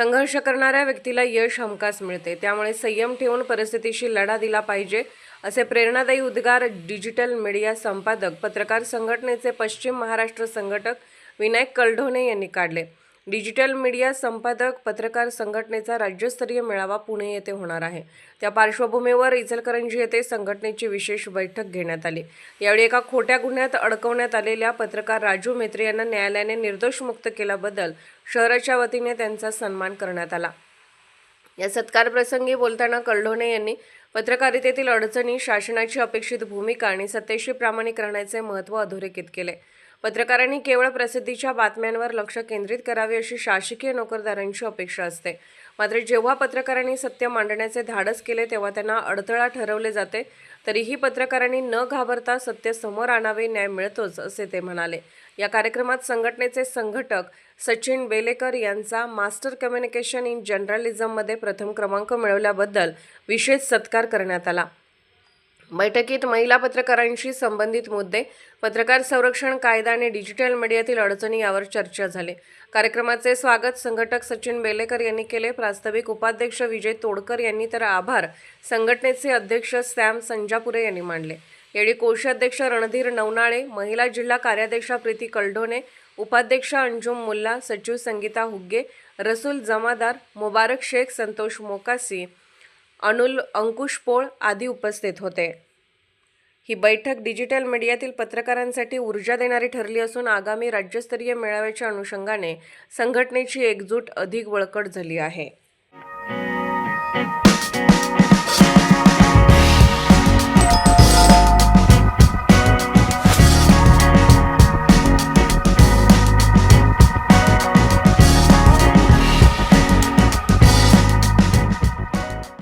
संघर्ष करणाऱ्या व्यक्तीला यश हमखास मिळते. त्यामुळे संयम ठेवून परिस्थितीशी लढा दिला पाहिजे असे प्रेरणादायी उद्गार डिजिटल मीडिया संपादक पत्रकार संघटनेचे पश्चिम महाराष्ट्र संघटक विनायक कलढोणे यांनी काढले. डिजिटल मीडिया संपादक पत्रकार संघटनेचा राज्यस्तरीय मेळावा पुणे येथे होणार आहे. त्या पार्श्वभूमीवर इचलकरंजी येथे संघटनेची विशेष बैठक घेण्यात आली. यावेळी एका खोट्या गुन्ह्यात अडकवण्यात आलेल्या पत्रकार राजू मेत्रे यांना न्यायालयाने निर्दोष मुक्त केल्याबद्दल शहराच्या वतीने त्यांचा सन्मान करण्यात आला. या सत्कारप्रसंगी बोलताना कल्ढोणे यांनी पत्रकारितेतील अडचणी शासनाची अपेक्षित भूमिका आणि सत्तेशी प्रामाणिक राहण्याचे महत्त्व अधोरेखित केले. पत्रकारांनी केवळ प्रसिद्धीच्या बातम्यांवर लक्ष केंद्रित करावे अशी शासकीय नोकरदारांची अपेक्षा असते. मात्र जेव्हा पत्रकारांनी सत्य मांडण्याचे धाडस केले तेव्हा त्यांना अडथळा ठरवले जाते. तरीही पत्रकारांनी न घाबरता सत्य समोर आणावे न्याय मिळतोच असे ते म्हणाले. या कार्यक्रमात संघटनेचे संघटक सचिन बेलेकर यांचा मास्टर कम्युनिकेशन इन जर्नलिझममध्ये प्रथम क्रमांक मिळवल्याबद्दल विशेष सत्कार करण्यात आला. बैठकीत महिला पत्रकारांशी संबंधित मुद्दे पत्रकार संरक्षण कायदा आणि डिजिटल मीडियातील अडचणी यावर चर्चा झाली. कार्यक्रमाचे स्वागत संघटक सचिन बेलेकर यांनी केले. प्रास्ताविक उपाध्यक्ष विजय तोडकर यांनी तर आभार. संघटनेचे अध्यक्ष सॅम संजापुरे यांनी मांडले यावेळी कोषाध्यक्ष रणधीर नवनाळे महिला जिल्हा कार्याध्यक्षा प्रीती कलढोणे उपाध्यक्ष अंजुम मुल्ला सचिव संगीता हुग्गे रसूल जमादार मुबारक शेख संतोष मोकासी अनुल अंकुश पोळ आदी उपस्थित होते. ही बैठक डिजिटल मीडियातील पत्रकारांसाठी ऊर्जा देणारी ठरली असून आगामी राज्यस्तरीय मेळाव्याच्या अनुषंगाने संघटनेची एकजूट अधिक बळकट झाली आहे.